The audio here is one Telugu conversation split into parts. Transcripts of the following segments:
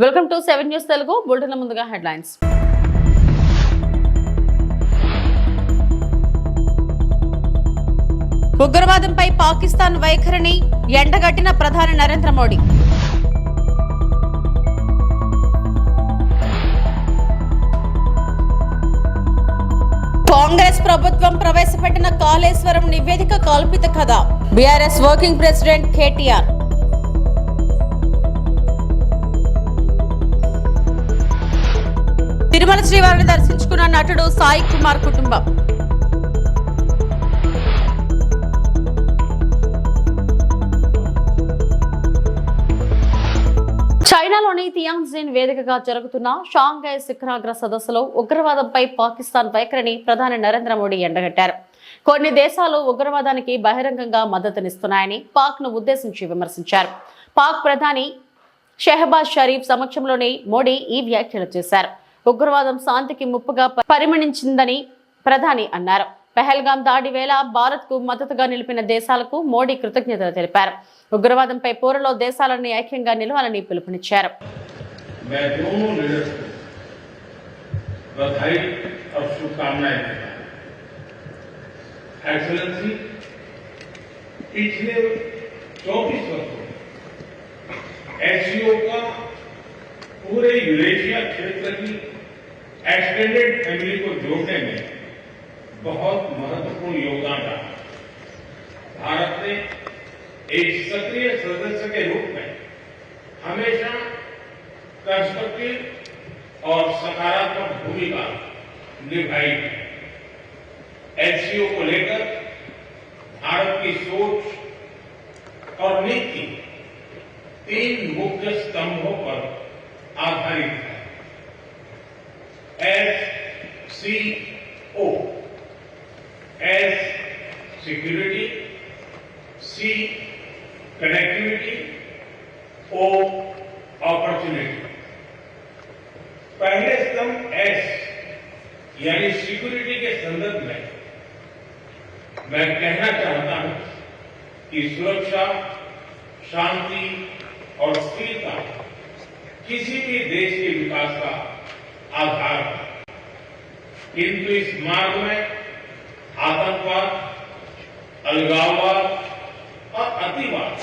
Welcome to seven news Telugu bulletin ముందుగా హెడ్లైన్స్. ఉగ్రవాదంపై పాకిస్తాన్ వైఖరిని ఎండగట్టిన ప్రధాని నరేంద్ర మోడీ. కాంగ్రెస్ ప్రభుత్వం ప్రవేశపెట్టిన కాళేశ్వరం నివేదిక కల్పిత కథ. BRS working president KTR. Tirumala శ్రీవారిని దర్శించుకున్న నటుడు సాయి కుమార్ కుటుంబం. చైనాలోని తియాంగ్జిన్ వేదికగా జరుగుతున్న షాంఘై శిఖరాగ్ర సదస్సులో ఉగ్రవాదంపై పాకిస్తాన్ వైఖరిని ప్రధాని నరేంద్ర మోడీ ఎండగట్టారు. కొన్ని దేశాలు ఉగ్రవాదానికి బహిరంగంగా మద్దతునిస్తున్నాయని పాక్ను ఉద్దేశించి విమర్శించారు. పాక్ ప్రధాని షెహబాజ్ షరీఫ్ సమక్షంలోనే మోడీ ఈ వ్యాఖ్యలు చేశారు. ఉగ్రవాదం శాంతికి ముప్పుగా ప- పరిమణించిందని ప్రధాని అన్నారు పెహల్గాం దాడి వేళ భారత్ కు మద్దతుగా నిలిపిన దేశాలకు మోడీ కృతజ్ఞతలు తెలిపారు ఉగ్రవాదంపై పోరులో దేశాలని ఐక్యంగా నిలవాలని పిలుపునిచ్చారు मैं दोनों लीडर्स को बधाई और शुभकामनाएं देता हूं एक्सलेंसी पिछले 24 वर्षों में एससीओ का पूरे यूरेशिया क्षेत्र की एक्सटेंडेड फैमिली को जोड़ने में बहुत महत्वपूर्ण योगदान रहा। भारत ने एक सक्रिय सदस्य के रूप में हमेशा कंस्ट्रक्टिव और सकारात्मक भूमिका निभाई है। एचसीओ को लेकर भारत की सोच और नीति तीन मुख्य स्तंभों पर आधारित है। S C O S security C connectivity O opportunity पहले स्तंभ एस यानी सिक्योरिटी के संदर्भ में मैं कहना चाहता हूँ कि सुरक्षा, शांति और स्थिरता किसी भी देश के विकास का आधार है किंतु इस मार्ग में आतंकवाद, अलगाववाद और अतिवाद,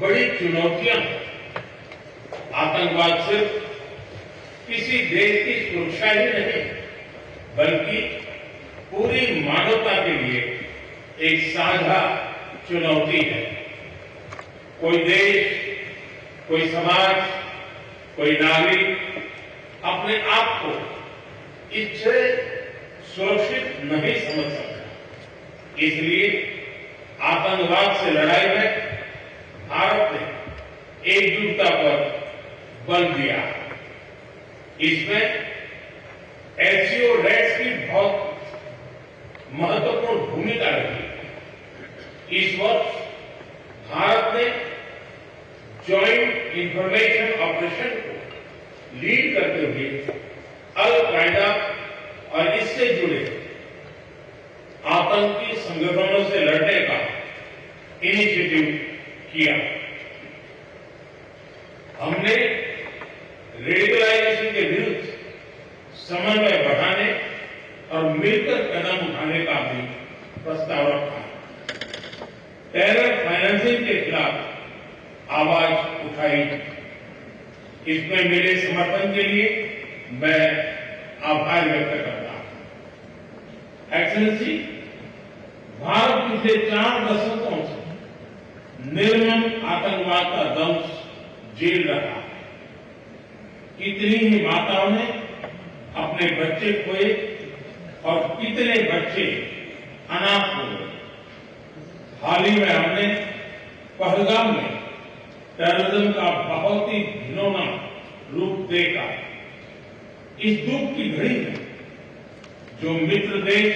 बड़ी चुनौतियाँ हैं। आतंकवाद सिर्फ़ किसी देश की सुरक्षा ही नहीं, बल्कि पूरी मानवता के लिए एक साझा चुनौती है। कोई देश, कोई समाज, कोई नागरिक अपने आप को इससे सुरक्षित नहीं समझ सकता। इसलिए आतंकवाद से लड़ाई में भारत ने एकजुटता पर बल दिया। इसमें एससीओ रेट्स की बहुत महत्वपूर्ण भूमिका रही। इस वर्ष भारत ने ज्वाइंट इंफॉर्मेशन ऑपरेशन को लीड करते हुए अल कायदा और इससे जुड़े आतंकी संगठनों से लड़ने का इनिशिएटिव किया। हमने रेडिकलाइजेशन के विरुद्ध समन्वय बढ़ाने और मिलकर कदम उठाने का भी प्रस्ताव रखा। टेरर फाइनेंसिंग के खिलाफ आवाज़ उठाई। इसमें मेरे समर्थन के लिए मैं आभार व्यक्त करता हूँ। एक्सलेंसी भारत पिछले चार दशकों से निर्मम आतंकवाद का दंश झेल रहा है। कितनी ही माताओं ने अपने बच्चे खोए और कितने बच्चे अनाथ हो गए हाल ही में हमने पहलगाम में टेररिज्म का बहुत ही घिनौना रूप देखा। इस दुख की घड़ी में जो मित्र देश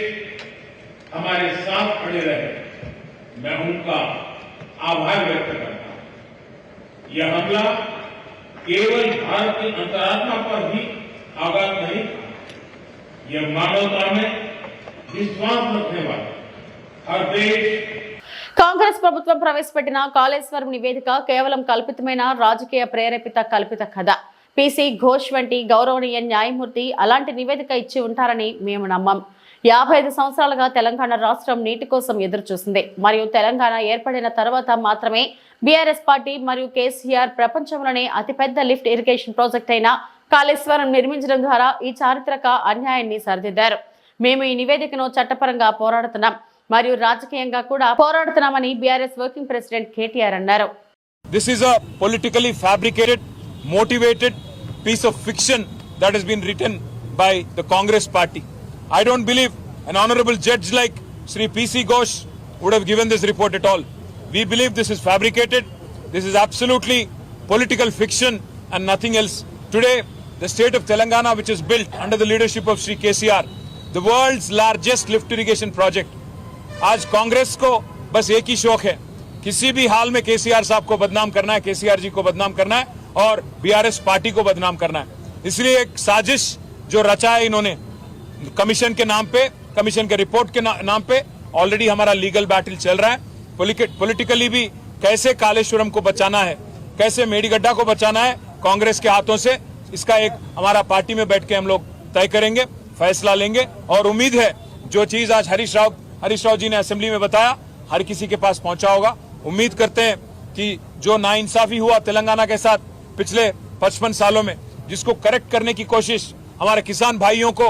हमारे साथ खड़े रहे मैं उनका आभार व्यक्त करता हूं यह हमला केवल भारत की अंतरात्मा पर ही आघात नहीं था यह मानवता में विश्वास रखने वाले हर देश కాంగ్రెస్ ప్రభుత్వం ప్రవేశపెట్టిన కాళేశ్వరం నివేదిక కేవలం కల్పితమైన రాజకీయ ప్రేరేపిత కల్పిత కథ పీసీ ఘోష్ వంటి గౌరవనీయ న్యాయమూర్తి అలాంటి నివేదిక ఇచ్చి ఉంటారని మేము నమ్మం. యాభై ఐదు సంవత్సరాలుగా తెలంగాణ రాష్ట్రం నీటి కోసం ఎదురుచూసింది. మరియు తెలంగాణ ఏర్పడిన తర్వాత మాత్రమే బీఆర్ఎస్ పార్టీ మరియు కేసీఆర్ ప్రపంచంలోనే అతిపెద్ద లిఫ్ట్ ఇరిగేషన్ ప్రాజెక్ట్ అయిన కాళేశ్వరం నిర్మించడం ద్వారా ఈ చారిత్రక అన్యాయాన్ని సరిదిద్దారు. మేము ఈ నివేదికను చట్టపరంగా పోరాడుతున్నాం. మరియు రాజకీయంగా కూడా పోరాడుతున్నామని బీఆర్ఎస్ వర్కింగ్ ప్రెసిడెంట్ కేటీఆర్ అన్నారు. This is a politically fabricated motivated piece of fiction that has been written by the Congress party. I don't believe an honorable judge like Sri P.C. Ghosh would have given this report at all. We believe this is fabricated. This is absolutely political fiction and nothing else. Today, the state of Telangana, which is built under the leadership of Sri KCR, the world's largest lift irrigation project, आज कांग्रेस को बस एक ही शौक है किसी भी हाल में केसीआर साहब को बदनाम करना है केसीआर जी को बदनाम करना है और बीआरएस पार्टी को बदनाम करना है। इसलिए एक साजिश जो रचा है इन्होंने कमीशन के नाम पे कमीशन के रिपोर्ट के ना, नाम पे ऑलरेडी हमारा लीगल बैटल चल रहा है। पॉलिटिकली भी कैसे कालेश्वरम को बचाना है कैसे मेडीगड्ढा को बचाना है कांग्रेस के हाथों से इसका एक हमारा पार्टी में बैठ के हम लोग तय करेंगे फैसला लेंगे। और उम्मीद है जो चीज़ आज हरीश राव हरीश राव जी ने असेंबली में बताया हर किसी के पास पहुँचा होगा। उम्मीद करते हैं कि जो नाइंसाफी हुआ तेलंगाना के साथ पिछले 55 सालों में जिसको करेक्ट करने की कोशिश हमारे किसान भाइयों को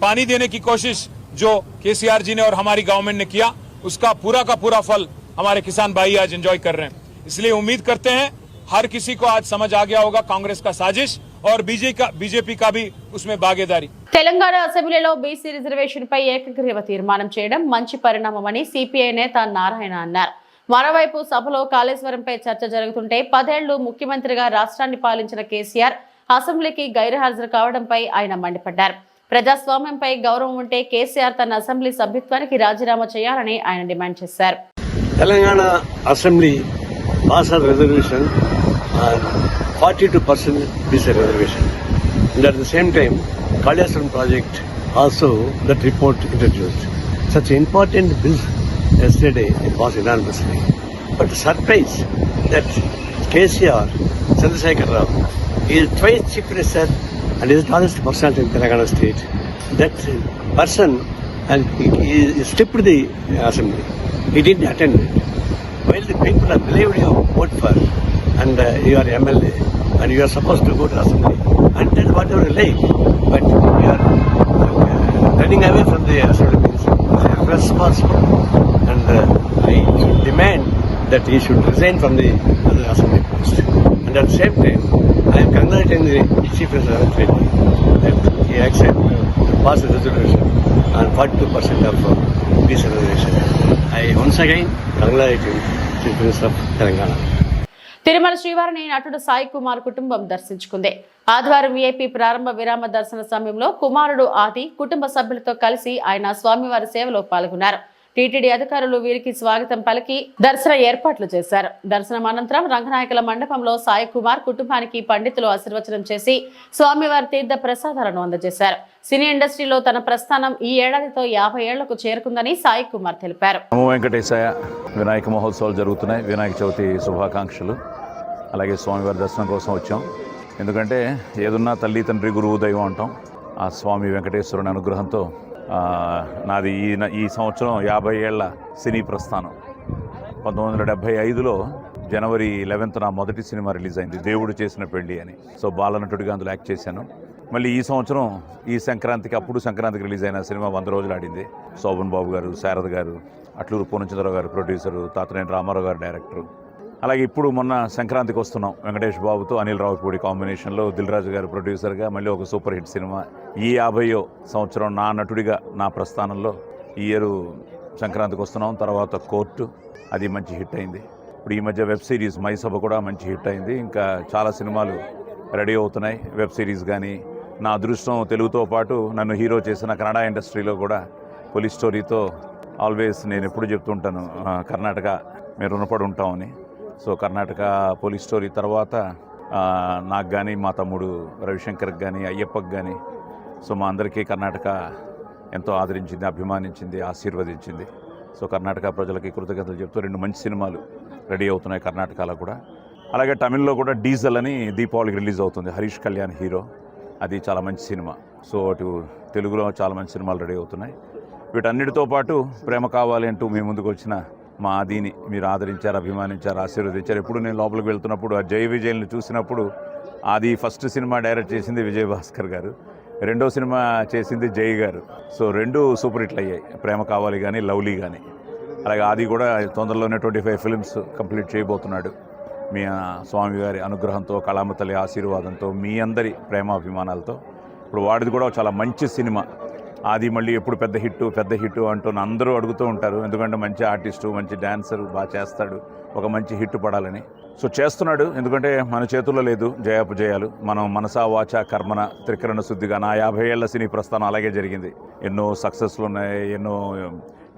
पानी देने की कोशिश जो केसीआर जी ने और हमारी गवर्नमेंट ने किया उसका पूरा का पूरा फल हमारे किसान भाई आज एंजॉय कर रहे हैं इसलिए उम्मीद करते हैं हर किसी को आज समझ आ गया होगा कांग्रेस का साजिश और बीजेपी का बीजेपी का भी उसमें भागीदारी తెలంగాణ అసెంబ్లీలో బీసీ రిజర్వేషన్ పై ఏకగ్రీవ తీర్మానం చేయడం మంచి పరిణామమని సిపిఐ నేత నారాయణ అన్నారు మరోవైపు సభలో కాళేశ్వరంపై చర్చ జరుగుతుంటే పదేళ్ళు ముఖ్యమంత్రిగా రాష్ట్రాన్ని పాలించిన కేసీఆర్ అసెంబ్లీకి గైర్హాజరు కావడంపై ఆయన మండిపడ్డారు. ప్రజాస్వామ్యంపై గౌరవం ఉంటే కేసీఆర్ తన అసెంబ్లీ సభ్యత్వానికి రాజీనామా చేయాలని ఆయన డిమాండ్ చేశారు. Telangana assembly pass reservation forty two percent BC reservation. And at the same time Kaleshwaram project also that report introduced such important bills Yesterday it was unanimously. But the surprise that KCR, Chandrasekhar Rao, is twice Chief Minister and is the tallest person in Telangana state. That person and he, he stripped the uh, assembly. He didn't attend it. While the people have believed you vote for and uh, you are MLA and you are supposed to go to assembly and tell whatever you like, but you are uh, running away from the assembly. Irresponsible. And uh, I demand that he should resign from the other assembly post. And at the same time, I am congratulating the Chief Minister that he accepted to pass a resolution on 42% of uh, peace reservation. I once again congratulate him, Chief Minister of Telangana. Tirumala శ్రీవారిని నటుడు సాయి కుమార్ కుటుంబం దర్శించుకుంది. ఆదివారం విఐపి ప్రారంభ విరామ దర్శన సమయంలో కుమారుడు ఆది కుటుంబ సభ్యులతో కలిసి ఆయన స్వామివారి సేవలో పాల్గొన్నారు. టీటీడీ అధికారులు వీరికి స్వాగతం పలికి దర్శన ఏర్పాట్లు చేశారు. దర్శనం అనంతరం రంగనాయకుల మండపంలో సాయి కుమార్ కుటుంబానికి పండితులు ఆశీర్వచనం చేసి స్వామివారి తీర్థ ప్రసాదాలను అందజేశారు. సినీ ఇండస్ట్రీలో తన ప్రస్థానం ఈ ఏడాదితో యాభై ఏళ్ళకు చేరుకుందని సాయి కుమార్ తెలిపారు. వెంకటేశాయ వినాయక మహోత్సవాలు జరుగుతున్నాయి. వినాయక చవితి శుభాకాంక్షలు. అలాగే స్వామివారి దర్శనం కోసం వచ్చాం. ఎందుకంటే ఏదున్నా తల్లి తండ్రి గురువు దైవం అంటాం. ఆ స్వామి వెంకటేశ్వరుని అనుగ్రహంతో నాది ఈ ఈ సంవత్సరం యాభై ఏళ్ళ సినీ ప్రస్థానం. పంతొమ్మిది వందల డెబ్భై ఐదులో జనవరి లెవెన్త్ నా మొదటి సినిమా రిలీజ్ అయింది దేవుడు చేసిన పెళ్ళి అని. సో బాలనటుడిగా అందులో యాక్ట్ చేశాను. మళ్ళీ ఈ సంవత్సరం ఈ సంక్రాంతికి అప్పుడు సంక్రాంతికి రిలీజ్ అయిన సినిమా వంద రోజులు ఆడింది. శోభన్ బాబు గారు శారద గారు అట్లూరు పూర్ణచంద్రరావు గారు ప్రొడ్యూసరు తాతనేని రామారావు గారు డైరెక్టరు. అలాగే ఇప్పుడు మొన్న సంక్రాంతికి వస్తున్నాం వెంకటేష్ బాబుతో అనిల్ రావుపూడి కాంబినేషన్లో దిల్ రాజు గారు ప్రొడ్యూసర్గా మళ్ళీ ఒక సూపర్ హిట్ సినిమా ఈ యాభయో సంవత్సరం నా నటుడిగా నా ప్రస్థానంలో ఈ ఇయర్ సంక్రాంతికి వస్తున్నాం. తర్వాత కోర్టు అది మంచి హిట్ అయింది. ఇప్పుడు ఈ మధ్య వెబ్ సిరీస్ మై సభ కూడా మంచి హిట్ అయింది. ఇంకా చాలా సినిమాలు రెడీ అవుతున్నాయి. వెబ్ సిరీస్ కానీ నా అదృష్టం తెలుగుతో పాటు నన్ను హీరో చేసిన కన్నడ ఇండస్ట్రీలో కూడా పోలీస్ స్టోరీతో ఆల్వేస్ నేను ఎప్పుడు చెప్తుంటాను కర్ణాటక మేము రుణపడి ఉంటామని. సో కర్ణాటక పోలీస్ స్టోరీ తర్వాత నాకు కానీ మా తమ్ముడు రవిశంకర్కి కానీ అయ్యప్పకి కానీ సో మా అందరికీ కర్ణాటక ఎంతో ఆదరించింది అభిమానించింది ఆశీర్వదించింది. సో కర్ణాటక ప్రజలకి కృతజ్ఞతలు చెప్తూ రెండు మంచి సినిమాలు రెడీ అవుతున్నాయి కర్ణాటకలో కూడా. అలాగే తమిళ్ళో కూడా డీజల్ అని దీపావళికి రిలీజ్ అవుతుంది హరీష్ కళ్యాణ్ హీరో. అది చాలా మంచి సినిమా. సో అటు తెలుగులో చాలా మంచి సినిమాలు రెడీ అవుతున్నాయి. వీటన్నిటితో పాటు ప్రేమ కావాలి అంటూ మీ ముందుకు వచ్చిన మా ఆదిని మీరు ఆదరించారు అభిమానించారు ఆశీర్వదించారు. ఎప్పుడు నేను లోపలికి వెళ్తున్నప్పుడు ఆ జై విజయల్ని చూసినప్పుడు అది ఫస్ట్ సినిమా డైరెక్ట్ చేసింది విజయ్ భాస్కర్ గారు. రెండో సినిమా చేసింది జై గారు. సో రెండు సూపర్ హిట్లు అయ్యాయి. ప్రేమ కావాలి కానీ లవ్లీ కానీ అలాగే అది కూడా తొందరలోనే ట్వంటీ ఫైవ్ ఫిల్మ్స్ కంప్లీట్ చేయబోతున్నాడు. మీ స్వామి స్వామివారి అనుగ్రహంతో కళామతలి ఆశీర్వాదంతో మీ అందరి ప్రేమ అభిమానాలతో ఇప్పుడు వాడిది కూడా చాలా మంచి సినిమా. అది మళ్ళీ ఎప్పుడు పెద్ద హిట్ పెద్ద హిట్ అంటూ అందరూ అడుగుతూ ఉంటారు. ఎందుకంటే మంచి ఆర్టిస్టు మంచి డ్యాన్సరు బాగా చేస్తాడు. ఒక మంచి హిట్ పడాలని. సో చేస్తున్నాడు. ఎందుకంటే మన చేతుల్లో లేదు జయాపజయాలు. మనం మనసా వాచ కర్మన త్రికరణ శుద్ధిగా నా యాభై ఏళ్ళ సినీ ప్రస్థానం అలాగే జరిగింది. ఎన్నో సక్సెస్లు ఉన్నాయి ఎన్నో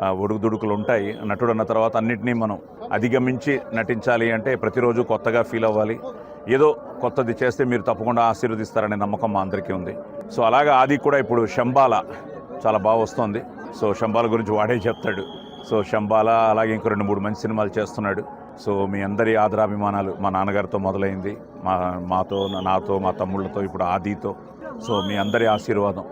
ఒడుగుదుడుకులు ఉంటాయి. నటుడు అన్న తర్వాత అన్నింటినీ మనం అధిగమించి నటించాలి అంటే ప్రతిరోజు కొత్తగా ఫీల్ అవ్వాలి. ఏదో కొత్తది చేస్తే మీరు తప్పకుండా ఆశీర్వదిస్తారనే నమ్మకం మా అందరికీ ఉంది. సో అలాగే ఆది కూడా ఇప్పుడు శంబాల చాలా బాగా వస్తుంది. సో శంబాల గురించి వాడే చెప్తాడు. సో శంబాల అలాగే ఇంకో రెండు మూడు మంచి సినిమాలు చేస్తున్నాడు. సో మీ అందరి ఆదరాభిమానాలు మా నాన్నగారితో మొదలైంది. మా మాతో నాతో మా తమ్ముళ్ళతో ఇప్పుడు ఆదితో. సో మీ అందరి ఆశీర్వాదం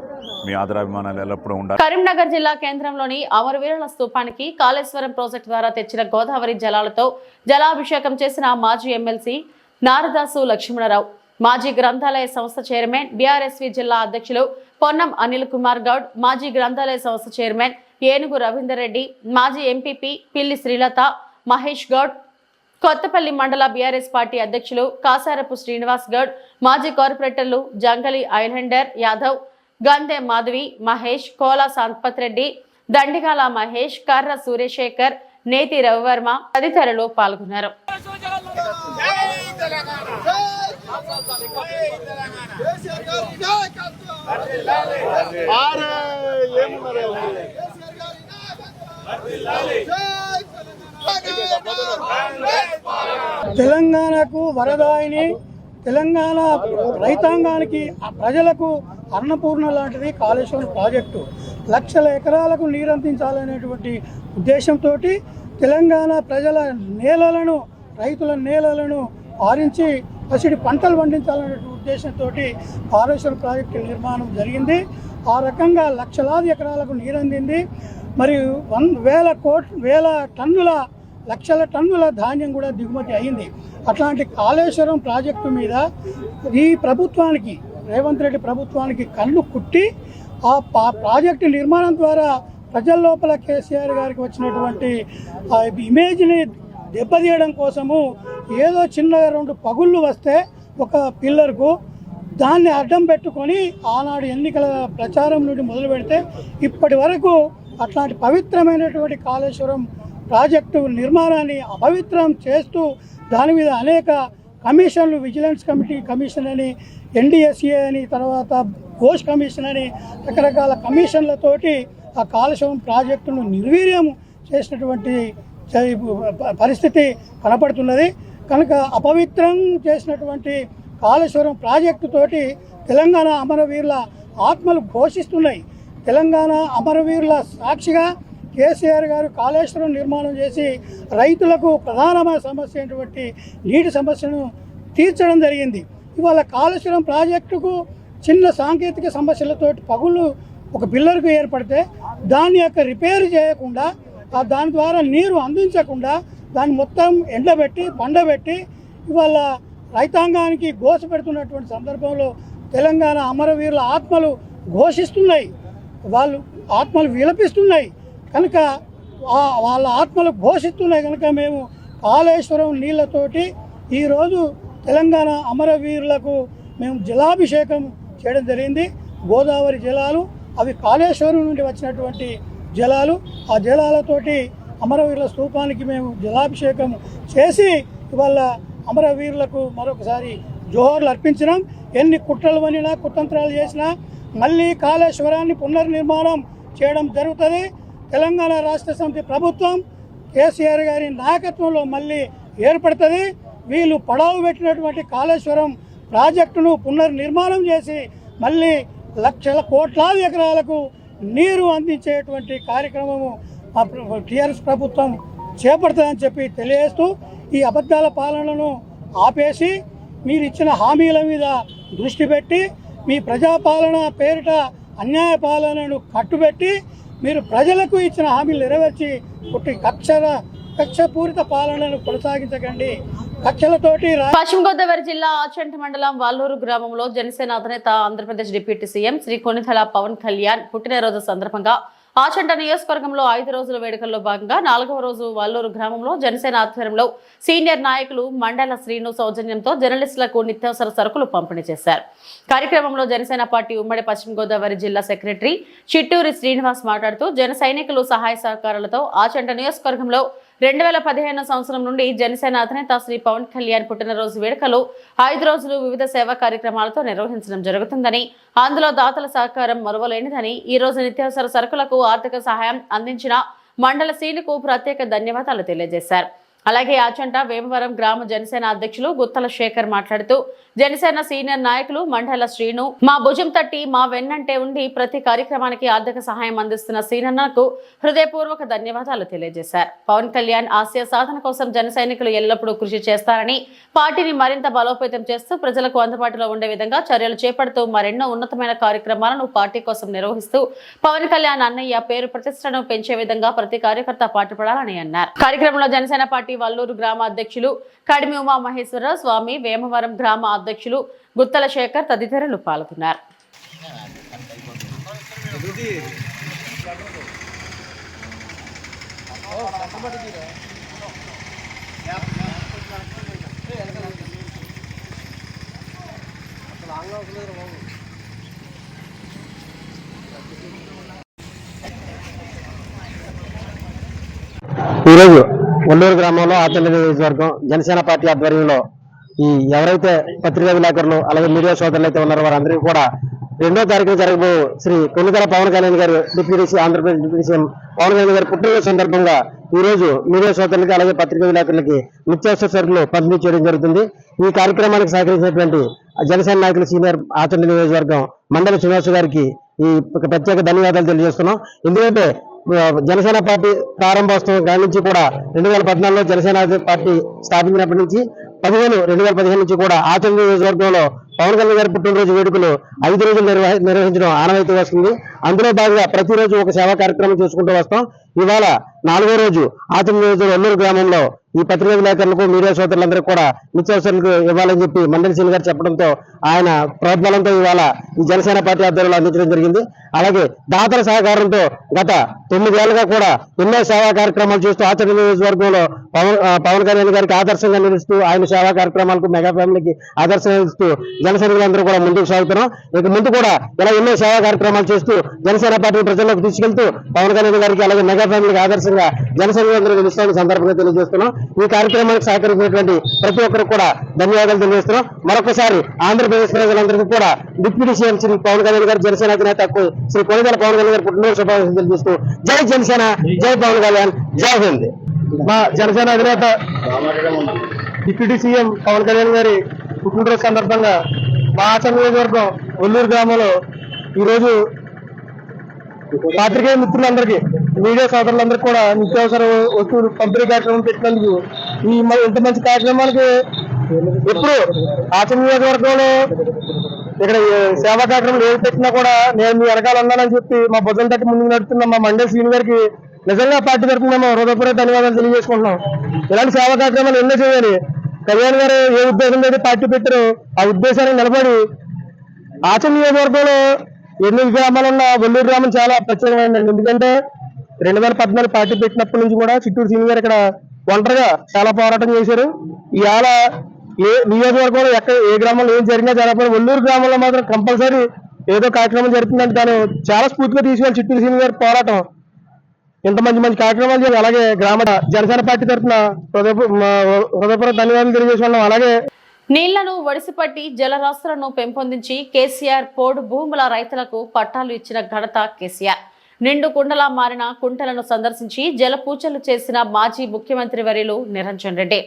మీ ఆదరాభిమానాలు ఎల్లప్పుడూ ఉండాలి. కరీంనగర్ జిల్లా కేంద్రంలోని అమరవీరుల స్థూపానికి కాళేశ్వరం ప్రాజెక్టు ద్వారా తెచ్చిన గోదావరి జలాలతో జలాభిషేకం చేసిన మాజీ ఎమ్మెల్సీ నారదాసు లక్ష్మణరావు మాజీ గ్రంథాలయ సంస్థ చైర్మన్ బీఆర్ఎస్వి జిల్లా అధ్యక్షులు పొన్నం అనిల్ కుమార్ గౌడ్ మాజీ గ్రంథాలయ సంస్థ చైర్మన్ ఏనుగు రవీందర్ రెడ్డి మాజీ ఎంపీపీ పిల్లి శ్రీలత మహేష్ గౌడ్ కొత్తపల్లి మండల బీఆర్ఎస్ పార్టీ అధ్యక్షులు కాసారపు శ్రీనివాస్ గౌడ్ మాజీ కార్పొరేటర్లు జంగలి ఐలాండర్ యాదవ్ గంధె మాధవి మహేష్ కోలా సంపత్ రెడ్డి దండిగాల మహేష్ కర్ర సూర్యశేఖర్ నేతి రవివర్మ తదితరులు పాల్గొన్నారు. తెలంగాణకు వరదాయిని తెలంగాణ రైతాంగానికి ప్రజలకు అన్నపూర్ణ లాంటిది కాళేశ్వరం ప్రాజెక్టు. లక్షల ఎకరాలకు నీరందించాలనేటువంటి ఉద్దేశంతో తెలంగాణ ప్రజల నేలలను రైతుల నేలలను ఆరించి పసిడి పంటలు పండించాలనే ఉద్దేశంతో కాళేశ్వరం ప్రాజెక్టు నిర్మాణం జరిగింది. ఆ రకంగా లక్షలాది ఎకరాలకు నీరందింది మరియు వన్ వేల కోట్ వేల టన్నుల లక్షల టన్నుల ధాన్యం కూడా దిగుమతి అయింది. అట్లాంటి కాళేశ్వరం ప్రాజెక్టు మీద ఈ ప్రభుత్వానికి రేవంత్ రెడ్డి ప్రభుత్వానికి కళ్ళు కుట్టి ఆ పా- ప్రాజెక్టు నిర్మాణం ద్వారా ప్రజల లోపల కేసీఆర్ గారికి వచ్చినటువంటి ఇమేజ్ని దెబ్బతీయడం కోసము ఏదో చిన్న రెండు పగుళ్ళు వస్తే ఒక పిల్లర్కు దాన్ని అడ్డం పెట్టుకొని ఆనాడు ఎన్నికల ప్రచారం నుండి మొదలు పెడితే ఇప్పటి వరకు అట్లాంటి పవిత్రమైనటువంటి కాళేశ్వరం ప్రాజెక్టు నిర్మాణాన్ని అపవిత్రం చేస్తూ దాని మీద అనేక కమిషన్లు విజిలెన్స్ కమిటీ కమిషన్ అని ఎన్డిఎస్ఏ అని తర్వాత ఘోష్ కమిషన్ అని రకరకాల కమిషన్లతోటి ఆ కాళేశ్వరం ప్రాజెక్టును నిర్వీర్యం చేసినటువంటి పరిస్థితి కనపడుతున్నది. కనుక అపవిత్రం చేసినటువంటి కాళేశ్వరం ప్రాజెక్టు తోటి తెలంగాణ అమరవీరుల ఆత్మలు ఘోషిస్తున్నాయి. తెలంగాణ అమరవీరుల సాక్షిగా కేసీఆర్ గారు కాళేశ్వరం నిర్మాణం చేసి రైతులకు ప్రధానమైన సమస్య అయినటువంటి నీటి సమస్యను తీర్చడం జరిగింది. ఇవాళ కాళేశ్వరం ప్రాజెక్టుకు చిన్న సాంకేతిక సమస్యలతోటి పగులు ఒక పిల్లర్కు ఏర్పడితే దాని యొక్క రిపేర్ చేయకుండా దాని ద్వారా నీరు అందించకుండా దాన్ని మొత్తం ఎండబెట్టి పండబెట్టి ఇవాళ రైతాంగానికి ఘోష పెడుతున్నటువంటి సందర్భంలో తెలంగాణ అమరవీరుల ఆత్మలు ఘోషిస్తున్నాయి. వాళ్ళు ఆత్మలు విలపిస్తున్నాయి. కనుక వాళ్ళ ఆత్మలు ఘోషిస్తున్నాయి కనుక మేము కాళేశ్వరం నీళ్ళతోటి ఈరోజు తెలంగాణ అమరవీరులకు మేము జలాభిషేకం చేయడం జరిగింది. గోదావరి జలాలు అవి కాళేశ్వరం నుండి వచ్చినటువంటి జలాలు ఆ జలాలతోటి అమరవీరుల స్థూపానికి మేము జలాభిషేకం చేసి ఇవాళ అమరవీరులకు మరొకసారి జోహర్లు అర్పించినాం. ఎన్ని కుట్రలు వనినా కుతంత్రాలు చేసినా మళ్ళీ కాళేశ్వరాన్ని పునర్నిర్మాణం చేయడం జరుగుతుంది. తెలంగాణ రాష్ట్ర సమితి ప్రభుత్వం కేసీఆర్ గారి నాయకత్వంలో మళ్ళీ ఏర్పడుతుంది. వీళ్ళు పడవ పెట్టినటువంటి కాళేశ్వరం ప్రాజెక్టును పునర్నిర్మాణం చేసి మళ్ళీ లక్షల కోట్లాది ఎకరాలకు నీరు అందించేటువంటి కార్యక్రమము మా టీఆర్ఎస్ ప్రభుత్వం చేపడుతుందని చెప్పి తెలియజేస్తూ ఈ అబద్ధాల పాలనను ఆపేసి మీరు ఇచ్చిన హామీల మీద దృష్టి పెట్టి మీ ప్రజాపాలన పేరిట అన్యాయ పాలనను కట్టుబెట్టి మీరు ప్రజలకు ఇచ్చిన హామీలు నెరవేర్చి పుట్టి కక్షర కక్షపూరిత పాలనను కొనసాగించకండి. కక్షలతోటి పశ్చిమ గోదావరి జిల్లా ఆచంట మండలం వాల్లూరు గ్రామంలో జనసేన అధినేత ఆంధ్రప్రదేశ్ డిప్యూటీ సీఎం శ్రీ కొనిథల పవన్ కళ్యాణ్ పుట్టినరోజు సందర్భంగా ఆచంట నియోజకవర్గంలో ఐదు రోజుల వేడుకల్లో భాగంగా నాలుగవ రోజు వల్లూరు గ్రామంలో జనసేన ఆధ్వర్యంలో సీనియర్ నాయకులు మండల శ్రీను సౌజన్యంతో జర్నలిస్టులకు నిత్యావసర సరుకులు పంపిణీ చేశారు. కార్యక్రమంలో జనసేన పార్టీ ఉమ్మడి పశ్చిమ గోదావరి జిల్లా సెక్రటరీ చిట్టూరి శ్రీనివాస్ మాట్లాడుతూ జన సైనికులు సహాయ సహకారాలతో ఆచంట నియోజకవర్గంలో రెండు వేల పదిహేను సంవత్సరం నుండి జనసేన అధినేత శ్రీ పవన్ కళ్యాణ్ పుట్టినరోజు వేడుకలు ఐదు రోజులు వివిధ సేవా కార్యక్రమాలతో నిర్వహించడం జరుగుతుందని అందులో దాతల సహకారం మరువలేనిదని ఈ రోజు నిత్యావసర సరుకులకు ఆర్థిక సహాయం అందించిన మండల సీనుకు ప్రత్యేక ధన్యవాదాలు తెలియజేశారు. అలాగే ఆచంట వేమవరం గ్రామ జనసేన అధ్యక్షులు గుత్తల శేఖర్ మాట్లాడుతూ జనసేన సీనియర్ నాయకులు మండల శ్రీను మా భుజం తట్టి మా వెన్నంటే ఉండి ప్రతి కార్యక్రమానికి ఆర్థిక సహాయం అందిస్తున్న సీనన్నకు హృదయపూర్వక ధన్యవాదాలు తెలియజేశారు. పవన్ కళ్యాణ్ ఆశయ సాధన కోసం జన సైనికులు ఎల్లప్పుడూ కృషి చేస్తారని పార్టీని మరింత బలోపేతం చేస్తూ ప్రజలకు అందుబాటులో ఉండే విధంగా చర్యలు చేపడుతూ మరెన్నో ఉన్నతమైన కార్యక్రమాలను పార్టీ కోసం నిర్వహిస్తూ పవన్ కళ్యాణ్ అన్నయ్య పేరు ప్రతిష్టను పెంచే విధంగా ప్రతి కార్యకర్త పాటుపడాలని అన్నారు. కార్యక్రమంలో జనసేన పార్టీ వల్లూరు గ్రామ అధ్యక్షులు కడిమి ఉమా మహేశ్వరరావు స్వామి వేమవరం గ్రామ అధ్యక్షులు గుత్తల శేఖర్ తదితరులు పాల్గొన్నారు. ఈరోజు ఒల్లూరు గ్రామంలో ఆచరణ నియోజకవర్గం జనసేన పార్టీ ఆధ్వర్యంలో ఈ ఎవరైతే పత్రికా విలేకరులు అలాగే మీడియా సోదరులు అయితే ఉన్నారో వారందరికీ కూడా రెండో తారీఖున జరగబో Shri Konidela Pawan Kalyan garu deputy Andhra Pradesh deputy CM Pawan Kalyan గారి పుట్టినరోజు సందర్భంగా ఈ రోజు మీడియా సోదరులకి అలాగే పత్రికా విలేకరులకి నిత్యావసర సరుకులు పంపిణీ చేయడం జరుగుతుంది. ఈ కార్యక్రమానికి సహకరించినటువంటి జనసేన నాయకులు సీనియర్ ఆచరణ నియోజకవర్గం మండల శ్రీనివాస్ గారికి ఈ ప్రత్యేక ధన్యవాదాలు తెలియజేస్తున్నాం. ఎందుకంటే జనసేన పార్టీ ప్రారంభోత్సవం కాడి నుంచి కూడా రెండు వేల పద్నాలుగులో జనసేన పార్టీ స్థాపించినప్పటి నుంచి పదిహేను రెండు వేల పదిహేను నుంచి కూడా ఆచరణ నియోజకవర్గంలో పవన్ కళ్యాణ్ గారి పుట్టినరోజు వేడుకలు ఐదు రోజులు నిర్వహించడం ఆనవాయితీ వస్తుంది. అందులో భాగంగా ప్రతిరోజు ఒక సేవా కార్యక్రమం చేసుకుంటూ వస్తాం. ఇవాళ నాలుగో రోజు ఆచరణ నియోజకవర్గం ఒల్లూరు గ్రామంలో ఈ పత్రికా విలేకరులకు మీడియా సోదరులందరికీ కూడా నిత్యావసరాలకు ఇవ్వాలని చెప్పి మండలి సింగ్ గారు చెప్పడంతో ఆయన ప్రోద్బలంతో ఇవాళ ఈ జనసేన పార్టీ ఆధ్వర్యంలో అందించడం జరిగింది. అలాగే దాతల సహకారంతో గత తొమ్మిదేళ్ళుగా కూడా ఎన్నో సేవా కార్యక్రమాలు చేస్తూ ఆచరణ నియోజకవర్గంలో పవన్ పవన్ కళ్యాణ్ గారికి ఆదర్శంగా నిలుస్తూ ఆయన సేవా కార్యక్రమాలకు మెగా ఫ్యామిలీకి ఆదర్శంగా నిలుస్తూ జనసైనికులందరూ కూడా ముందుకు సాగుతున్నాం. ఇక ముందు కూడా ఇలా ఎన్నో సేవా కార్యక్రమాలు చేస్తూ జనసేన పార్టీ ప్రజల్లోకి తీసుకెళ్తూ పవన్ కళ్యాణ్ గారికి అలాగే మెగా ఫ్యామిలీకి ఆదర్శంగా జనసైనికులందరూ నిలుస్తామని సందర్భంగా తెలియజేస్తున్నాం. ఈ కార్యక్రమానికి సహకరించినటువంటి ప్రతి ఒక్కరు కూడా ధన్యవాదాలు తెలియజేస్తున్నాం. మరొకసారి ఆంధ్రప్రదేశ్ ప్రజలందరికీ కూడా డిప్యూటీ సీఎం శ్రీ పవన్ కళ్యాణ్ గారు జనసేన అధినేత శ్రీ కొనిదల పవన్ కళ్యాణ్ గారి పుట్టినరోజు శుభాకాంక్షలు తెలియజేస్తూ జై జనసేన జై పవన్ కళ్యాణ్ జై హింద్. మా జనసేన అధినేత డిప్యూటీ సీఎం పవన్ కళ్యాణ్ గారి పుట్టినరోజు సందర్భంగా మా ఆచరణ నియోజకవర్గం ఒల్లూరు గ్రామంలో ఈరోజు పాత్రికేయ మిత్రులందరికీ మీడియా సోదరులందరికీ కూడా నిత్యావసర వస్తువులు పంపిణీ కార్యక్రమం పెట్టినందుకు ఈ ఇంత మంచి కార్యక్రమాలకి ఎప్పుడు ఆచరణ నియోజకవర్గంలో ఇక్కడ సేవా కార్యక్రమాలు ఏది పెట్టినా కూడా నేను మీ వెనకాల ఉన్నానని చెప్పి మా భుజం తట్టి ముందుకు నడుస్తున్న మా మండే సీని గారికి నిజంగా పార్టీ తరఫున మేము హృదయపూర్వక ధన్యవాదాలు తెలియజేసుకుంటున్నాం. ఇలాంటి సేవా కార్యక్రమాలు ఎన్నో చేయాలి. కళ్యాణ్ గారు ఏ ఉద్దేశంతో అయితే పార్టీ పెట్టారో ఆ ఉద్దేశానికి నిలబడి ఆచరణ నియోజకవర్గంలో ఎన్ని గ్రామాలు ఉన్న ఒల్లూరు గ్రామం చాలా ప్రత్యేకమైనది. ఎందుకంటే రెండు వేల పద్నాలుగు పార్టీ పెట్టినప్పటి నుంచి కూడా చిత్తూరు సీని గారు ఇక్కడ ఒంటరిగా చాలా పోరాటం చేశారు. ఇవాళ ఏ నియోజకవర్గంలో ఎక్కడ ఏ గ్రామంలో ఏం జరిగినా జరగకపోయినా ఒల్లూరు గ్రామంలో మాత్రం కంపల్సరీ ఏదో కార్యక్రమం జరుగుతుందంటే దాన్ని చాలా స్ఫూర్తిగా తీసుకెళ్ళి చిత్తూరు సీని గారి పోరాటం ఇంత మంచి మంచి కార్యక్రమాలు చేయాలి. అలాగే గ్రామ జనసేన పార్టీ తరఫున హృదయపూర్వక ధన్యవాదాలు తెలియజేసుకున్నాం అలాగే నీళ్ళను వడిసిపట్టి జలరాశులను పెంపొందించి కేసీఆర్ పోడు భూముల రైతులకు పట్టాలు ఇచ్చిన ఘనత కేసీఆర్. నిండు కుండలా మారిన కుంటలను సందర్శించి జలపూజలు చేసిన మాజీ ముఖ్యమంత్రి వర్యులు నిరంజన్ రెడ్డి.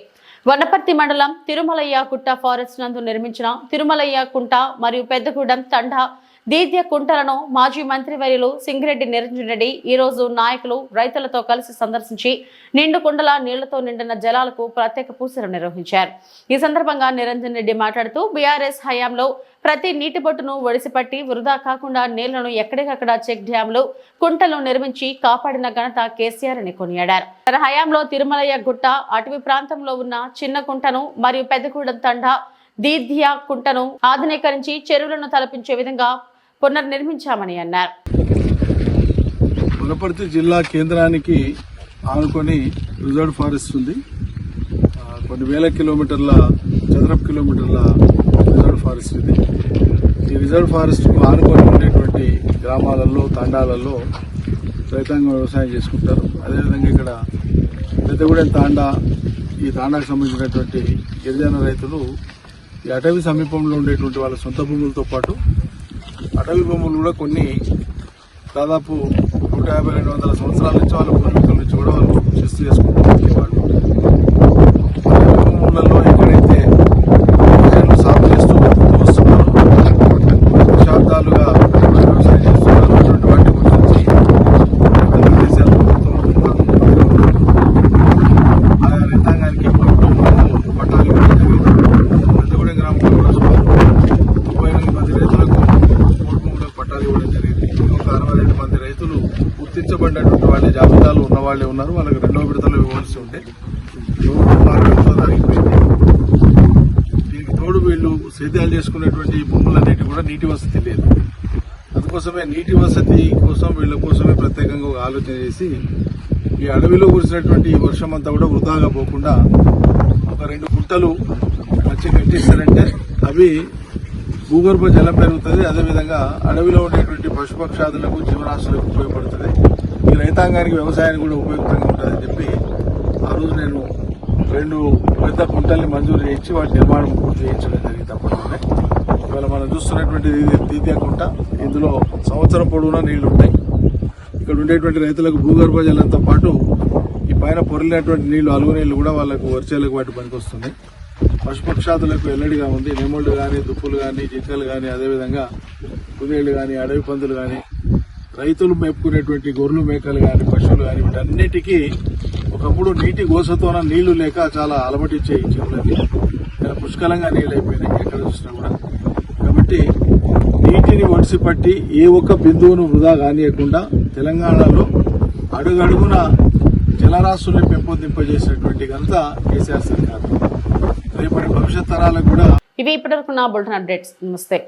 వనపర్తి మండలం తిరుమలయ్య కుట్ట ఫారెస్ట్ నందు నిర్మించిన తిరుమలయ్య కుంట మరియు పెద్దగూడెం తండా దీద్య కుంటలను మాజీ మంత్రివర్యులు సింగిరెడ్డి నిరంజన్ రెడ్డి ఈ రోజు నాయకులు రైతులతో కలిసి సందర్శించి నిండు కుండల నీళ్ళతో నిండిన జలాలకు ప్రత్యేక పూసలు నిర్వహించారు. ఈ సందర్భంగా నిరంజన్ రెడ్డి మాట్లాడుతూ బీఆర్ఎస్ హయాంలో ప్రతి నీటి బొట్టును ఒడిసిపట్టి వృధా కాకుండా నీళ్ళను ఎక్కడికక్కడ చెక్ డ్యాంలు కుంటలు నిర్మించి కాపాడిన ఘనత కేసీఆర్ అని కొనియాడారు. తన హయాంలో తిరుమలయ్య గుట్ట అటవీ ప్రాంతంలో ఉన్న చిన్న కుంటను మరియు పెద్దగూడెం తండ దీధ్య కుంటను ఆధునీకరించి చెరువులను తలపించే విధంగా పునర్నిర్మించామని అన్నారు. వనపర్తి జిల్లా కేంద్రానికి ఆనుకొని రిజర్వ్ ఫారెస్ట్ ఉంది. కొన్ని వేల కిలోమీటర్ల చదరపు కిలోమీటర్ల రిజర్వ్ ఫారెస్ట్ ఇది. ఈ రిజర్వ్ ఫారెస్ట్ ఆనుకొని ఉండేటువంటి గ్రామాలలో తాండాలలో రైతాంగం వ్యవసాయం చేసుకుంటారు. అదేవిధంగా ఇక్కడ పెద్దగూడెం తాండా ఈ తాండాకు సంబంధించినటువంటి గిరిజన రైతులు ఈ అటవీ సమీపంలో ఉండేటువంటి వాళ్ళ సొంత భూములతో పాటు అటవీ భూములు కూడా కొన్ని దాదాపు నూట యాభై రెండు వందల సంవత్సరాల నుంచి వాళ్ళ పూర్వీకుల నుంచి కూడా వాళ్ళు శిస్తు చేసుకుంటూ వాళ్ళు భూములలో ఎక్కడైతే ప్రజలు సాగు చేస్తూ వస్తున్నారో దశాబ్దాలుగా వ్యవసాయం చేస్తున్నారు అటువంటి వాటి గురించి తెలుగు దేశాల ప్రభుత్వం ఆయా రైతాంగానికి ప్రభుత్వం పట్టాలు ఇవ్వడం జరిగింది పెద్దగూడెం గ్రామంలో కూడా సుమారు ముప్పై ఎనిమిది మంది రైతులకు మూడు భూములకు పట్టాలు ఇవ్వడం జరిగింది ఇంకొక అరవై రెండు మంది రైతులు గుర్తించబడినటువంటి వాళ్ళ జాబితాలో ఉన్న వాళ్ళే ఉన్నారు. వాళ్ళకి రెండో విడతలో ఇవ్వాల్సి ఉంటే దీనికి తోడు వీళ్ళు సేద్యాలు చేసుకునేటువంటి భూములన్నిటి కూడా నీటి వసతి లేదు. అందుకోసమే నీటి వసతి కోసం వీళ్ళ కోసమే ప్రత్యేకంగా ఒక ఆలోచన చేసి ఈ అడవిలో కురిసినటువంటి ఈ వర్షం అంతా కూడా వృధాగా పోకుండా ఒక రెండు గుంటలు వచ్చి కట్టిస్తారంటే అవి భూగర్భ జలం పెరుగుతుంది. అదేవిధంగా అడవిలో ఉండేటువంటి పశుపక్షాదులకు జీవరాశులకు ఉపయోగపడుతుంది. ఈ రైతాంగానికి వ్యవసాయానికి కూడా ఉపయుక్తంగా ఉంటుందని చెప్పి ఆ రోజు నేను రెండు పెద్ద కుంటల్ని మంజూరు చేయించి వాటి నిర్మాణం పూర్తి చేయించడం జరిగింది తప్పకుండా. ఇవాళ మనం చూస్తున్నటువంటి ఇది కుంట ఇందులో సంవత్సరం పొడవునా నీళ్ళు ఉంటాయి. ఇక్కడ ఉండేటువంటి రైతులకు భూగర్భ జలంతో పాటు ఈ పైన పొరలినటువంటి నీళ్ళు అలుగు నీళ్ళు కూడా వాళ్ళకు వరిచేలకు వాటి పనికి వస్తుంది పశుపక్షాదులకు వెల్లడిగా ఉంది. నెమళ్ళు కానీ దుప్పులు కానీ జింకలు కానీ అదేవిధంగా కుదేళ్ళు కానీ అడవి పందులు కానీ రైతులు మేపుకునేటువంటి గొర్రెలు మేకలు కానీ పశువులు కానీ వీటన్నిటికీ ఒకప్పుడు నీటి గోసతోన నీళ్ళు లేక చాలా అలమటిచ్చే ఈ చెరువులకి ఇక్కడ పుష్కలంగా నీళ్ళు అయిపోయినాయి ఎక్కడ చూసినా కూడా. కాబట్టి నీటిని ఒడిసిపట్టి ఏ ఒక్క బిందువును వృధా కానియకుండా తెలంగాణలో అడుగడుగున జలరాశుల్ని పెంపొందింపజేసినటువంటి ఘనత కేసీఆర్ సర్కారు. రేపటి భవిష్యత్ తరాలకు కూడా ఇవి ఇప్పటివరకు నా బులెటిన్ అప్డేట్స్. నమస్తే.